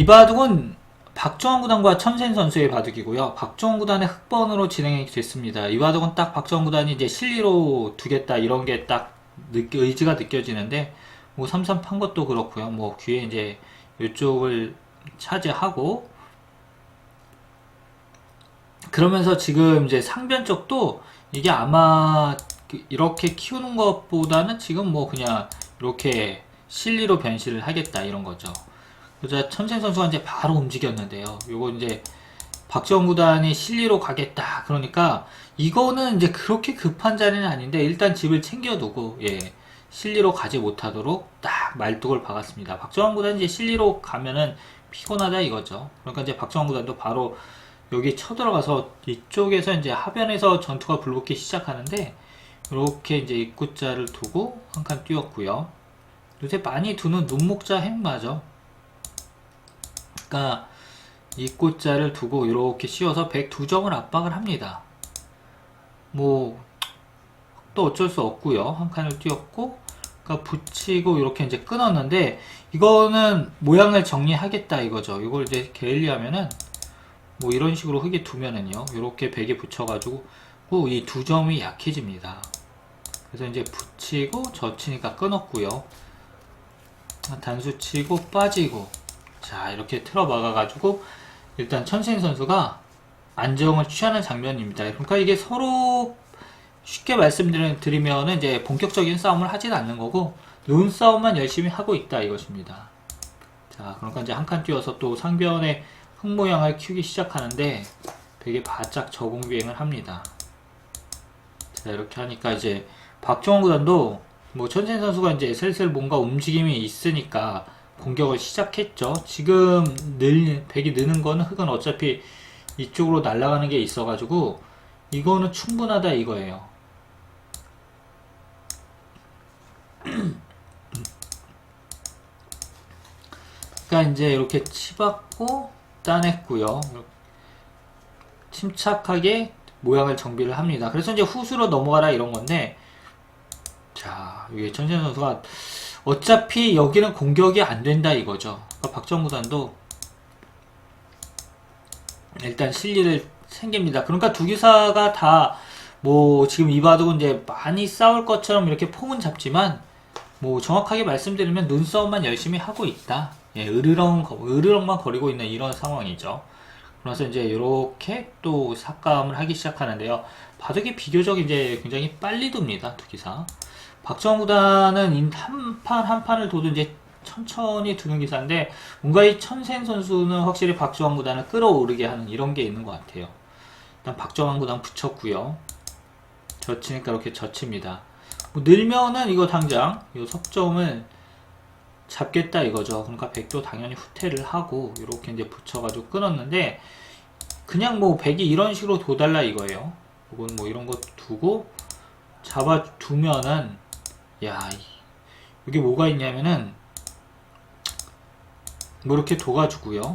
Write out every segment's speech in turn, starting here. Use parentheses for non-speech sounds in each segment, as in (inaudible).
이 바둑은 박정원 구단과 천센 선수의 바둑이고요. 박정원 구단의 흑번으로 진행이 됐습니다. 이 바둑은 딱 박정원 구단이 이제 실리로 두겠다 이런 게 딱 의지가 느껴지는데 뭐 삼삼 판 것도 그렇고요. 뭐 귀에 이제 이쪽을 차지하고 그러면서 지금 이제 상변 쪽도 이게 아마 그 이렇게 키우는 것보다는 지금 뭐 그냥 이렇게 실리로 변신을 하겠다 이런 거죠. 그래서 천생 선수가 이제 바로 움직였는데요. 요거 이제 박지원 구단이 실리로 가겠다. 그러니까 이거는 이제 그렇게 급한 자리는 아닌데 일단 집을 챙겨두고 예 실리로 가지 못하도록 딱 말뚝을 박았습니다. 박정환 구단이 이제 실리로 가면은 피곤하다 이거죠. 그러니까 이제 박정환 구단도 바로 여기 쳐들어가서 이쪽에서 이제 하변에서 전투가 불붙기 시작하는데 이렇게 이제 입구자를 두고 한칸 띄웠고요. 요새 많이 두는 눈목자 행마죠. 그러니까 입구자를 두고 이렇게 씌워서 102점을 압박을 합니다. 뭐 또 어쩔 수 없고요. 한 칸을 띄웠고 그러니까 붙이고 이렇게 이제 끊었는데 이거는 모양을 정리하겠다 이거죠. 이걸 이제 게을리하면은 뭐 이런 식으로 흙에 두면은요. 이렇게 베개 붙여가지고 이 두 점이 약해집니다. 그래서 이제 붙이고 젖히니까 끊었고요. 단수 치고 빠지고 자 이렇게 틀어 막아가지고 일단 천생 선수가 안정을 취하는 장면입니다. 그러니까 이게 서로 쉽게 말씀드리면 이제 본격적인 싸움을 하진 않는 거고 눈 싸움만 열심히 하고 있다 이것입니다. 자 그러니까 이제 한칸 띄워서 또 상변의 흙 모양을 키우기 시작하는데 되게 바짝 적응 비행을 합니다. 자 이렇게 하니까 이제 박정원 구단도 뭐 천생 선수가 이제 슬슬 뭔가 움직임이 있으니까 공격을 시작했죠. 지금 늘 백이 느는 거는 흙은 어차피 이쪽으로 날아가는 게 있어가지고 이거는 충분하다 이거예요. (clears throat) 그러니까 이제 이렇게 치받고 따냈고요. 침착하게 모양을 정비를 합니다. 그래서 이제 후수로 넘어가라 이런 건데 자, 이게 천sen 선수가 어차피 여기는 공격이 안 된다 이거죠. 그러니까 박정구단도 일단 실리를 챙깁니다. 그러니까 두 기사가 다 뭐 지금 이바둑은 이제 많이 싸울 것처럼 이렇게 폼은 잡지만 뭐 정확하게 말씀드리면 눈싸움만 열심히 하고 있다. 예, 으르렁 으르렁만 거리고 있는 이런 상황이죠. 그래서 이제 이렇게 또 삭감을 하기 시작하는데요. 바둑이 비교적 이제 굉장히 빨리 둡니다. 두 기사. 박정우 구단은 한 판 한 판을 둬도 이제 천천히 두는 기사인데 뭔가 이 천생 선수는 확실히 박정환 구단을 끌어오르게 하는 이런 게 있는 것 같아요. 일단 박정환 구단 붙였고요. 젖히니까 이렇게 젖힙니다. 뭐 늘면은 이거 당장 이 석점을 잡겠다 이거죠. 그러니까 백도 당연히 후퇴를 하고 이렇게 이제 붙여가지고 끊었는데 그냥 뭐 백이 이런 식으로 도달라 이거예요. 이건 뭐 이런 거 두고 잡아 두면은 야 이게 뭐가 있냐면은 뭐 이렇게 둬가지고요.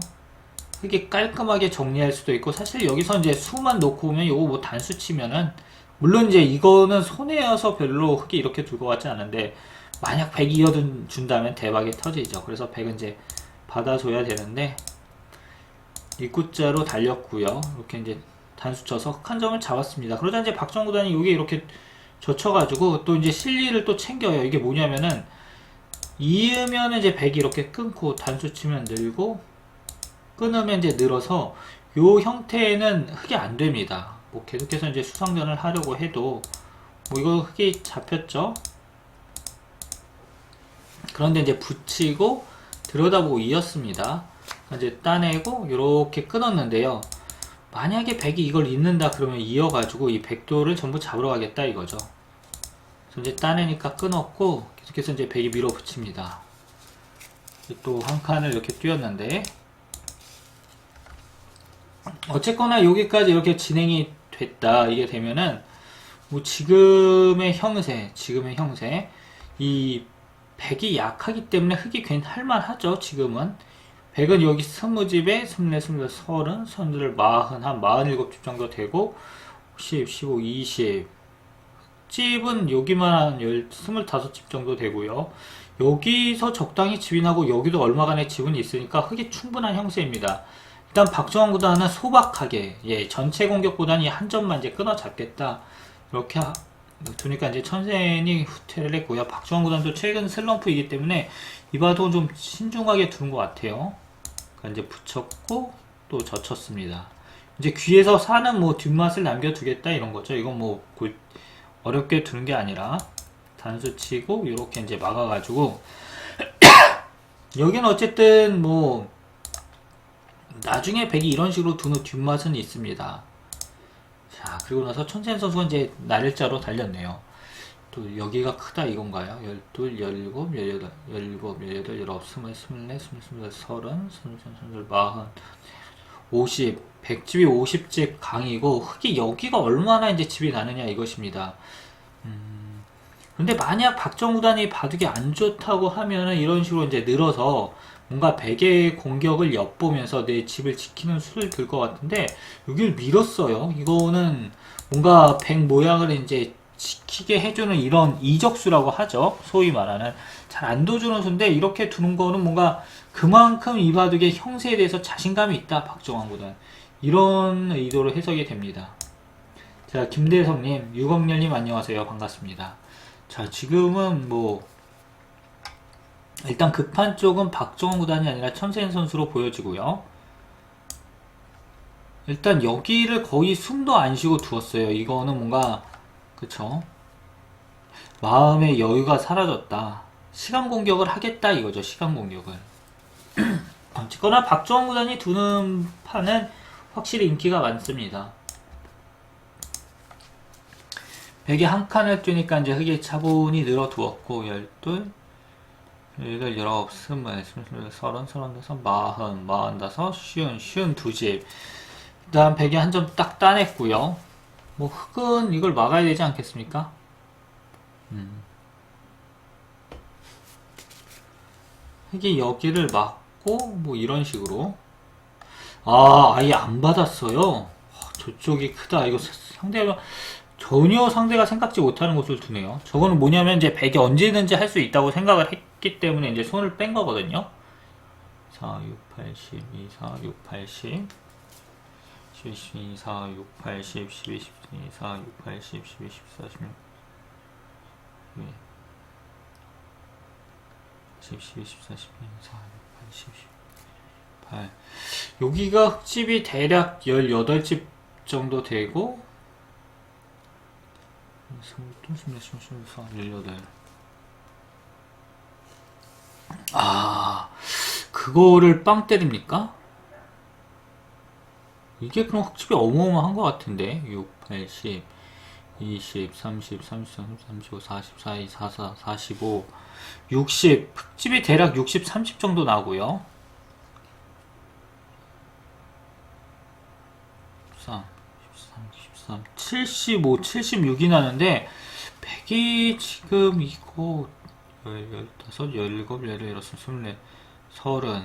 이게 깔끔하게 정리할 수도 있고 사실 여기서 이제 수만 놓고 오면 이거 뭐 단수 치면은 물론 이제 이거는 손해여서 별로 흙이 이렇게 들고 왔지 않은데 만약 100 이어 준다면 대박이 터지죠. 그래서 100은 이제 받아줘야 되는데 입구자로 달렸고요. 이렇게 이제 단수 쳐서 한 점을 잡았습니다. 그러자 이제 박정구단이 여기 이렇게 젖혀가지고 또 이제 실리를 또 챙겨요. 이게 뭐냐면은 이으면 이제 100이 이렇게 끊고 단수 치면 늘고 끊으면 이제 늘어서 요 형태는 흙이 안 됩니다. 뭐 계속해서 이제 수상전을 하려고 해도 뭐 이거 흙이 잡혔죠. 그런데 이제 붙이고 들여다보고 이었습니다. 이제 따내고 이렇게 끊었는데요. 만약에 백이 이걸 잇는다 그러면 이어가지고 이 백도를 전부 잡으러 가겠다 이거죠. 그래서 이제 따내니까 끊었고 계속해서 이제 백이 밀어붙입니다. 또 한 칸을 이렇게 띄웠는데 어쨌거나 여기까지 이렇게 진행이 됐다 이게 되면은 뭐 지금의 형세 지금의 형세 이 백이 약하기 때문에 흙이 괜히 할만하죠 지금은 백은 여기 스무집에 스물네 스물 서른 선들 마흔 한 마흔일곱 집 정도 되고 10, 15, 20 집은 여기만 한 열, 스물다섯 집 정도 되고요 여기서 적당히 지분하고 여기도 얼마간의 지분이 있으니까 흑이 충분한 형세입니다. 일단 박정환 구단은 소박하게 예 전체 공격보다는 한 점만 이제 끊어 잡겠다 이렇게 하- 두니까 이제 천센이 후퇴를 했고요. 박정환 구단도 최근 슬럼프이기 때문에 이바도 좀 신중하게 두는 것 같아요. 이제 붙였고 또 젖혔습니다. 이제 귀에서 사는 뭐 뒷맛을 남겨두겠다 이런 거죠. 이건 뭐 골- 어렵게 두는 게 아니라 단수 치고 이렇게 이제 막아가지고 (coughs) 여기는 어쨌든 뭐 나중에 백이 이런 식으로 두는 뒷맛은 있습니다. 자 그리고 나서 천sen 선수가 이제 날짜로 달렸네요. 또 여기가 크다 이건가요? 12, 17, 18, 17, 18, 19, 20, 24, 25, 30, 30, 30, 40, 50, 100집이 50집 강이고 흑이 여기가 얼마나 이제 집이 나느냐 이것입니다. 음, 근데 만약 박정우단이 바둑이 안 좋다고 하면은 이런 식으로 이제 늘어서 뭔가 백의 공격을 엿보면서 내 집을 지키는 수를 들 것 같은데 여기를 밀었어요. 이거는 뭔가 백 모양을 이제 지키게 해주는 이런 이적수라고 하죠. 소위 말하는 잘안 둬주는 수인데 이렇게 두는 거는 뭔가 그만큼 이 바둑의 형세에 대해서 자신감이 있다 박정환보다 이런 의도로 해석이 됩니다. 자 김대성님, 유광렬님 안녕하세요 반갑습니다. 자 지금은 뭐 일단 급한 쪽은 박정환 구단이 아니라 천세인 선수로 보여지고요. 일단 여기를 거의 숨도 안 쉬고 두었어요. 이거는 뭔가 그쵸? 마음의 여유가 사라졌다. 시간 공격을 하겠다 이거죠. 시간 공격을. (clears throat) 어쨌거나 박정환 구단이 두는 판은 확실히 인기가 많습니다. 백이 한 칸을 뛰니까 이제 흑이 차분히 늘어두었고 열둘, 열여덟, 열아홉, 스물, 스물, 서른, 서른다섯, 마흔, 마흔다섯, 쉬운, 쉬운 두 집. 그다음 백이 한 점 딱 따냈고요. 뭐 흑은 이걸 막아야 되지 않겠습니까? 음. 흑이 여기를 막고 뭐 이런 식으로 아 아예 안 받았어요. 아, 저쪽이 크다. 이거 상대가 전혀 상대가 생각지 못하는 곳을 두네요. 저거는 뭐냐면 이제 백이 언제든지 할 수 있다고 생각을 했기 때문에 이제 손을 뺀 거거든요. 4, 6, 8, 10, 2, 4, 6, 8, 10 12, 4, 6, 8, 10, 12, 12, 4, 6, 8, 10, 12, 14, 16 예. 10, 12, 14, 15, 4, 6, 8, 10, 18 여기가 흙집이 대략 18집 정도 되고 22, 16, 17, 18 18 아, 그거를 빵 때립니까? 이게 그럼 흑집이 어마어마한 것 같은데? 6, 8, 10, 20, 30, 33, 35, 44, 2, 44, 45, 60 흑집이 대략 60, 30 정도 나고요. 13, 13, 13, 75, 76이 나는데 100이 지금 이거 15, 17, 18, 24, 30, 40,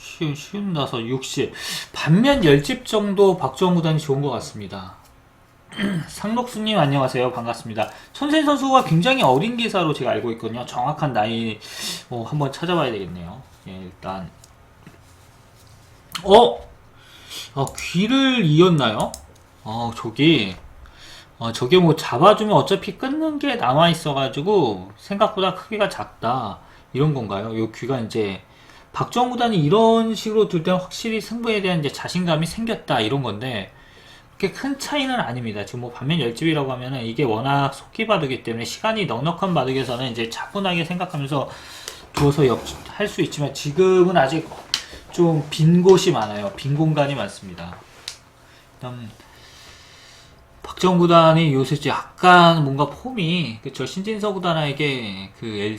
쉬운, 쉬운 나서 60. 반면 10집 정도 박정우 구단이 좋은 것 같습니다. (clears throat) 상록수님 안녕하세요. 반갑습니다. 천생 선수가 굉장히 어린 기사로 제가 알고 있거든요. 정확한 나이 어, 한번 찾아봐야 되겠네요. 예, 일단 어? 아, 귀를 이었나요? 아, 저기 어, 저게 뭐 잡아주면 어차피 끊는 게 남아있어가지고 생각보다 크기가 작다. 이런 건가요? 요 귀가 이제 박정우 구단이 이런 식으로 둘 때는 확실히 승부에 대한 이제 자신감이 생겼다. 이런 건데 그렇게 큰 차이는 아닙니다. 지금 뭐 반면 열집이라고 하면은 이게 워낙 속기 바둑이기 때문에 시간이 넉넉한 바둑에서는 이제 차분하게 생각하면서 두어서 할 수 있지만 지금은 아직 좀 빈 곳이 많아요. 빈 공간이 많습니다. 일단 박정 구단이 요새 약간 뭔가 폼이 그쵸 신진서 구단에게 그 엘-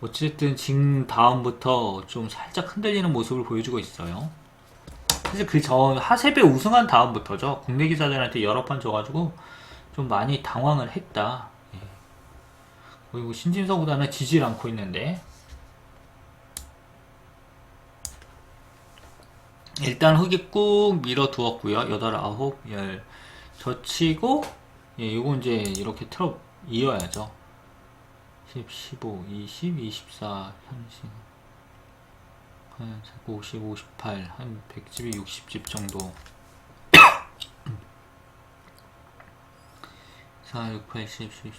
어쨌든 진 다음부터 좀 살짝 흔들리는 모습을 보여주고 있어요. 사실 그 전 하세배 우승한 다음부터죠. 국내 기사들한테 여러 판 져가지고 좀 많이 당황을 했다. 예. 그리고 신진서 구단은 지질 않고 있는데 일단 흙이 꾹 밀어 두었고요. 여덟, 아홉, 열. 젖히고, 예, 요거 이제 이렇게 틀어, 이어야죠. 10, 15, 20, 24, 30, 한 50, 58, 한 100집이 60집 정도. 4, 6, 8, 10, 10, 4, 6,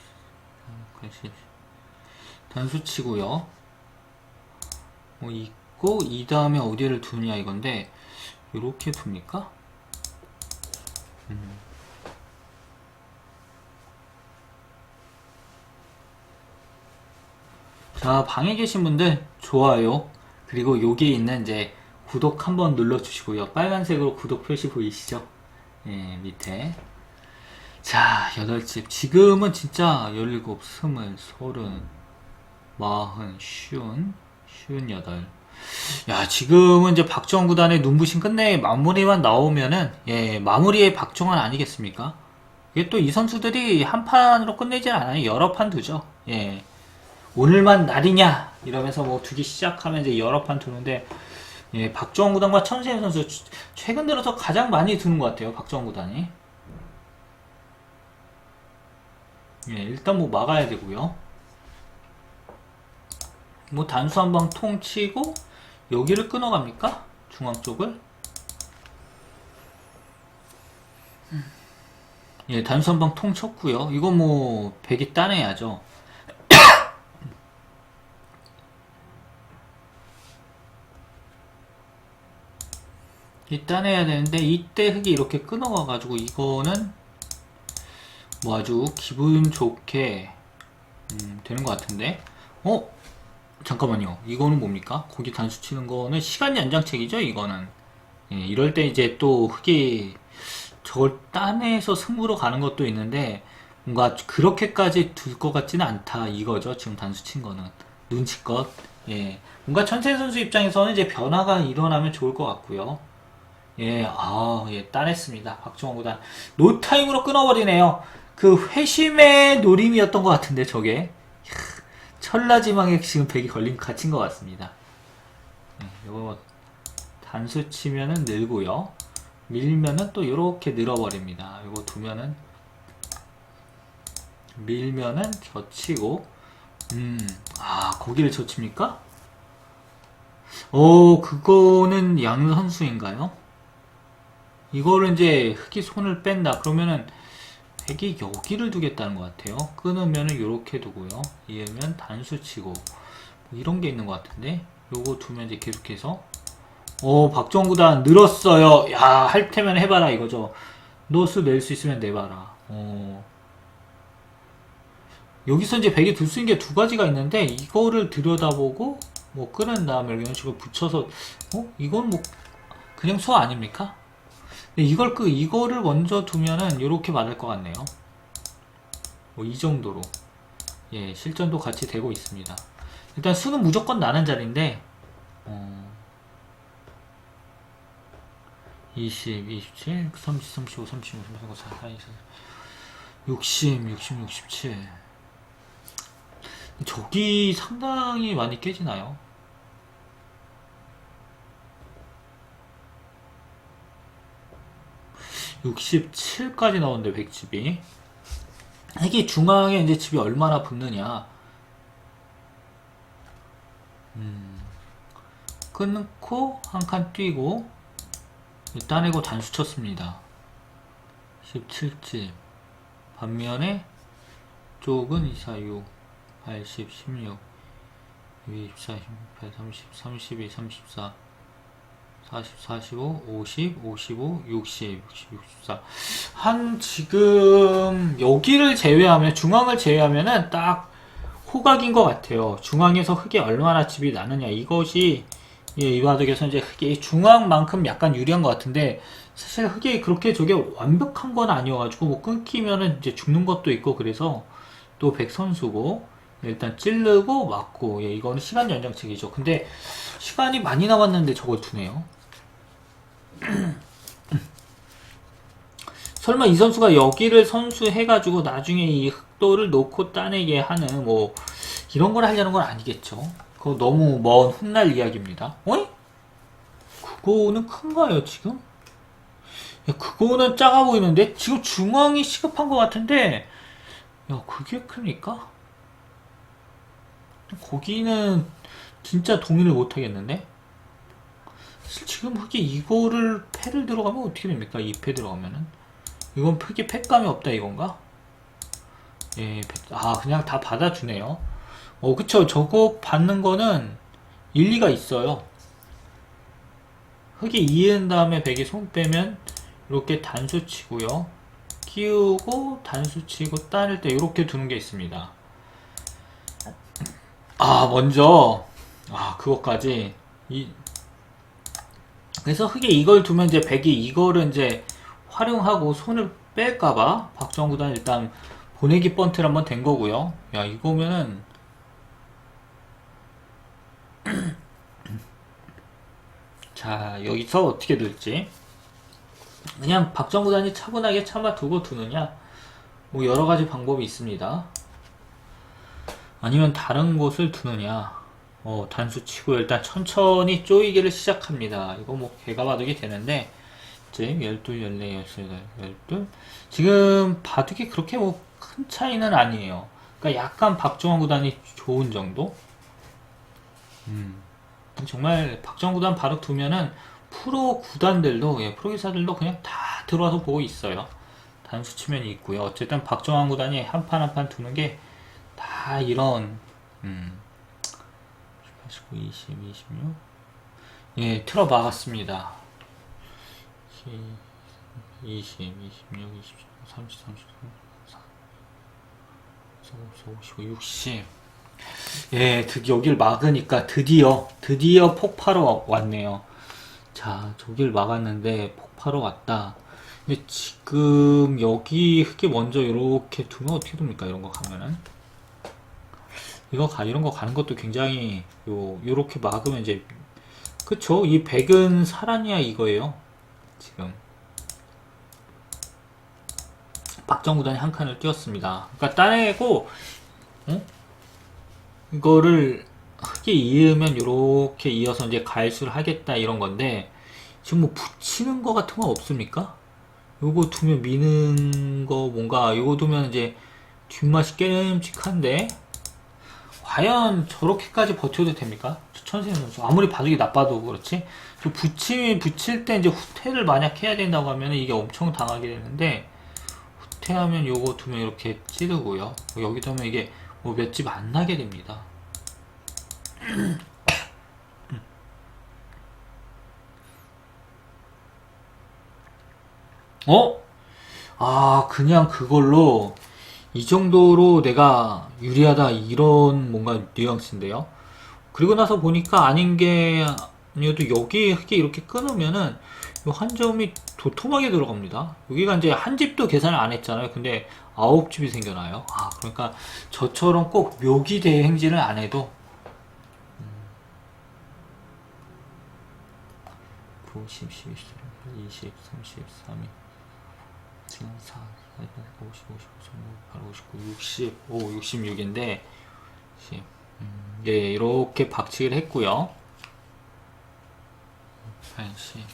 8, 10. 단수치고요. 뭐 있고 이 다음에 어디를 두냐 이건데 이렇게 둡니까? 음. 자 방에 계신 분들 좋아요. 그리고 여기에 있는 이제 구독 한번 눌러주시고요. 빨간색으로 구독 표시 보이시죠? 예 밑에. 자 여덟 집. 지금은 진짜 열일곱 스물 서른 마흔 쉬운 쉬운 여덟. 야 지금은 이제 박정환 구단의 눈부신 끝내 마무리만 나오면은 예 마무리의 박정환 아니겠습니까? 이게 또 이 선수들이 한 판으로 끝내질 않아요. 여러 판 두죠. 예 오늘만 날이냐 이러면서 뭐 두기 시작하면 이제 여러 판 두는데 예 박정환 구단과 천세현 선수 최- 최근 들어서 가장 많이 두는 것 같아요 박정환 구단이 예 일단 뭐 막아야 되고요 뭐 단수 한 방 통 치고 여기를 끊어갑니까? 중앙 쪽을? 예, 단수 한 방 통 쳤고요. 이거 뭐 백이 따내야죠. 이 따내야 되는데 이때 흙이 이렇게 끊어가가지고 이거는 뭐 아주 기분 좋게 음, 되는 것 같은데 어? 잠깐만요. 이거는 뭡니까? 고기 단수 치는 거는 시간 연장책이죠, 이거는. 예, 이럴 때 이제 또 흙이 저걸 따내서 승부로 가는 것도 있는데 뭔가 그렇게까지 둘 것 같지는 않다 이거죠. 지금 단수 친 거는 눈치껏. 예, 뭔가 천세 선수 입장에서는 이제 변화가 일어나면 좋을 것 같고요. 예, 아, 예, 따냈습니다. 박정원 구단 노타임으로 끊어버리네요. 그 회심의 노림이었던 것 같은데 저게. 천라지망에 지금 백이 걸린 갇힌 것 같습니다. 네, 이거 뭐 단수 치면은 늘고요. 밀면은 또 이렇게 늘어버립니다. 이거 두면은 밀면은 젖히고 음, 아 고기를 젖힙니까? 오, 그거는 양 선수인가요? 이거를 이제 흙이 손을 뺀다. 그러면은 백이 여기를 두겠다는 것 같아요. 끊으면은 이렇게 두고요. 이으면 단수 치고 뭐 이런 게 있는 것 같은데 요거 두면 이제 계속해서 오 박정구단 늘었어요. 야 할 테면 해봐라 이거죠. 노수 낼 수 있으면 내봐라. 어. 여기서 이제 백이 둘수 있는 게 두 가지가 있는데 이거를 들여다보고 뭐 끄는 다음에 이런 식으로 붙여서 어 이건 뭐 그냥 소 아닙니까? 이걸 그 이거를 먼저 두면은 이렇게 맞을 것 같네요. 뭐 이 정도로 예 실전도 같이 되고 있습니다. 일단 수는 무조건 나는 자리인데 어, 20, 27, 30, 35, 35, 35, 44, 60, 60, 67 저기 상당히 많이 깨지나요? (67까지) 나오는데 백집이. 이게 중앙에 이제 집이 얼마나 붙느냐. 음, 끊고 한 칸 뛰고 따내고 단수 쳤습니다. 17집. 반면에 쪽은 2, 4, 6, 8, 10, 16, 24, 28, 30, 32, 34, 40, 45, 50, 55, 60, 60, 64. 한 지금 여기를 제외하면 중앙을 제외하면은 딱 호각인 것 같아요. 중앙에서 흙이 얼마나 집이 나느냐 이것이 예, 이 바닥에서 이제 흙이 중앙만큼 약간 유리한 것 같은데 사실 흙이 그렇게 저게 완벽한 건 아니어가지고 뭐 끊기면은 이제 죽는 것도 있고 그래서 또 백선수고 일단 찌르고 맞고 예, 이거는 시간 연장책이죠. 근데 시간이 많이 남았는데 저걸 두네요. (clears throat) 설마 이 선수가 여기를 선수해가지고 나중에 이 흑도를 놓고 따내게 하는 뭐 이런 걸 하려는 건 아니겠죠. 그거 너무 먼 훗날 이야기입니다. 어이? 그거는 큰가요 지금? 야, 그거는 작아 보이는데 지금 중앙이 시급한 것 같은데 야, 그게 큽니까? 거기는 진짜 동의를 못 하겠는데? 지금 흑이 이거를 패를 들어가면 어떻게 됩니까? 이패 들어가면은? 이건 흑이 패감이 없다 이건가? 예, 패- 아, 그냥 다 받아주네요. 어, 그쵸. 저거 받는 거는 일리가 있어요. 흑이 이은 다음에 백이 손 빼면 이렇게 단수 치고요. 끼우고 단수 치고 따를 때 이렇게 두는 게 있습니다. 아, 먼저 아, 그것까지 이 그래서 흑이 이걸 두면 이제 백이 이거를 이제 활용하고 손을 뺄까봐 박정 구단 일단 보내기 번트를 한번 된 거고요. 야, 이거면은 (clears throat) 자, 여기서 어떻게 될지. 그냥 박정 구단이 차분하게 참아두고 두느냐, 뭐 여러 가지 방법이 있습니다. 아니면 다른 곳을 두느냐, 어, 단수 치고 일단 천천히 쪼이기를 시작합니다. 이거 뭐 개가 바둑이 되는데, 이제 12, 14, 16, 12. 지금 바둑이 그렇게 뭐 큰 차이는 아니에요. 그러니까 약간 박정환 구단이 좋은 정도? 음. 정말 박정환 구단 바둑 두면은 프로 구단들도, 예, 프로 기사들도 그냥 다 들어와서 보고 있어요. 단수 치면이 있고요. 어쨌든 박정환 구단이 한 판 한 판 두는 게 다 이런, 음, 89, 20, 26. 예, 틀어 막았습니다. 20, 26, 27, 30, 33, 45, 55, 60. 예, 드디어 여길 막으니까 드디어, 드디어 폭파로 와- 왔네요. 자, 저길 막았는데 폭파로 왔다. 근데 지금 여기 흙이 먼저 이렇게 두면 어떻게 됩니까? 이런 거 가면은. 이거 가, 이런 거 가는 것도 굉장히, 요, 요렇게 막으면 이제, 그쵸? 이 백은 사라니야 이거예요. 지금. 박정 구단이 한 칸을 띄웠습니다. 그러니까 따내고, 어? 이거를 크게 이으면 이렇게 이어서 이제 갈수를 하겠다 이런 건데, 지금 뭐 붙이는 거 같은 거 없습니까? 요거 두면 미는 거 뭔가, 요거 두면 이제 뒷맛이 깨름직한데, 과연 저렇게까지 버텨도 됩니까? 천세현 선수. 아무리 바둑이 나빠도 그렇지. 저 붙이, 붙일 때 이제 후퇴를 만약 해야 된다고 하면 이게 엄청 당하게 되는데, 후퇴하면 요거 두면 이렇게 찌르고요. 여기 두면 이게 뭐 몇 집 안 나게 됩니다. 어? 아, 그냥 그걸로 이 정도로 내가 유리하다 이런 뭔가 뉘앙스인데요. 그리고 나서 보니까 아닌 게 아니어도 여기 흙이 이렇게 끊으면은 요한 점이 도톰하게 들어갑니다. 여기가 이제 한 집도 계산을 안 했잖아요. 근데 아홉 집이 생겨나요. 아, 그러니까 저처럼 꼭 묘기 대회 행진을 안 해도 9, 10, 11, 12, 20, 30, 32, 지 금 4, 4, 50, 55, 8, 59, 60, 오, 66인데, 음, 예, 이렇게 박치기를 했고요. 80,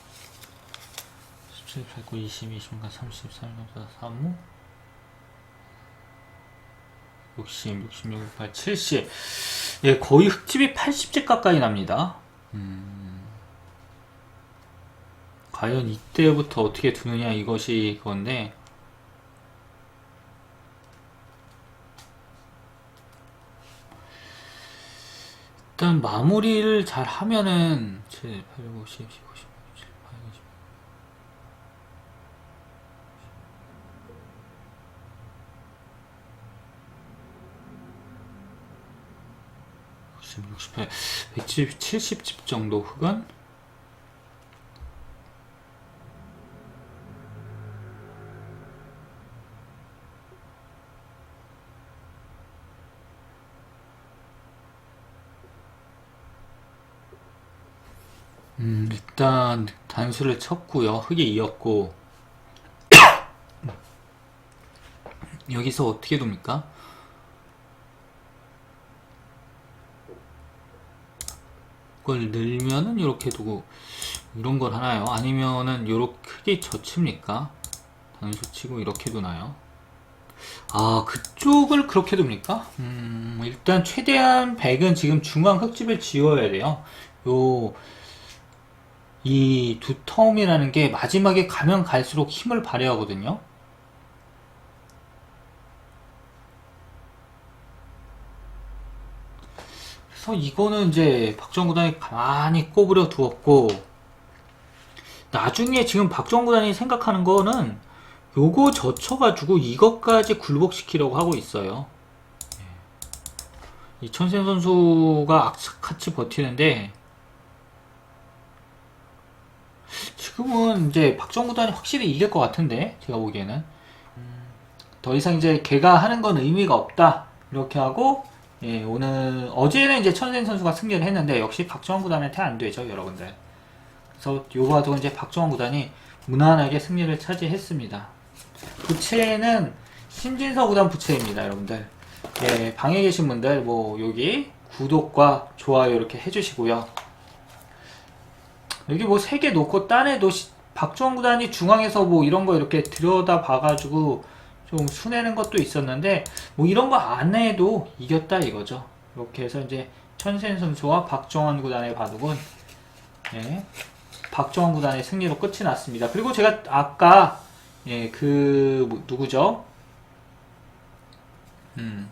17, 19, 20, 20, 30, 34, 35, 60, 66, 68, 70. 예, 거의 흙집이 80집 가까이 납니다. 과연 이때부터 어떻게 두느냐 이것이 그건데 일단 마무리를 잘 하면은 7, 8, 9, 10, 11, 12, 13, 14, 15, 16, 60, 68, 170, 70집 정도 흑은 음, 단수를 쳤고요. 흙이 이었고 (coughs) 여기서 어떻게 돕니까? 그걸 늘면은 이렇게 두고 이런 걸 하나요? 아니면은 요렇게 크게 젖힙니까? 단수 치고 이렇게 두나요? 아, 그쪽을 그렇게 둡니까? 음, 일단 최대한 100은 지금 중앙 흙집을 지워야 돼요. 요, 이두 텀이라는 게 마지막에 가면 갈수록 힘을 발휘하거든요. 그래서 이거는 이제 박정 구단이 가만히 꼬부려 두었고, 나중에 지금 박정 구단이 생각하는 거는 요거 젖혀가지고 이것까지 굴복시키려고 하고 있어요. 예. 이 천생 선수가 악착같이 버티는데 지금은 이제 박정 구단이 확실히 이길 것 같은데 제가 보기에는 음, 더 이상 이제 걔가 하는 건 의미가 없다 이렇게 하고 예, 오늘 어제는 이제 천생 선수가 승리를 했는데 역시 박정원 구단한테 안 되죠 여러분들. 그래서 요거도 이제 박정원 구단이 무난하게 승리를 차지했습니다. 부채는 신진서 구단 부채입니다, 여러분들. 예, 방에 계신 분들 뭐 여기 구독과 좋아요 이렇게 해주시고요. 여기 뭐 세 개 놓고 딴에도 시- 박주원 구단이 중앙에서 뭐 이런 거 이렇게 들여다 봐가지고 좀 수내는 것도 있었는데 뭐 이런 거 안 해도 이겼다 이거죠. 이렇게 해서 이제 천센 선수와 박정원 구단의 바둑은 예, 박정원 구단의 승리로 끝이 났습니다. 그리고 제가 아까 예, 그 뭐, 누구죠? 음.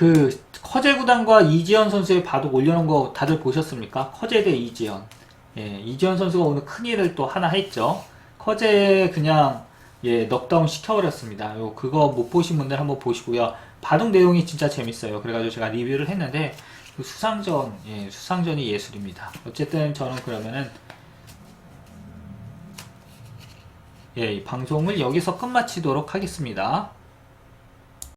그 커제 구단과 이지현 선수의 바둑 올려놓은 거 다들 보셨습니까? 커제 대 이지현. 예, 이지현 선수가 오늘 큰 일을 또 하나 했죠. 커제 그냥 예, 넉다운 시켜버렸습니다. 요 그거 못 보신 분들 한번 보시고요. 바둑 내용이 진짜 재밌어요. 그래가지고 제가 리뷰를 했는데 그 수상전, 예, 수상전이 예술입니다. 어쨌든 저는 그러면은 예, 이 방송을 여기서 끝마치도록 하겠습니다.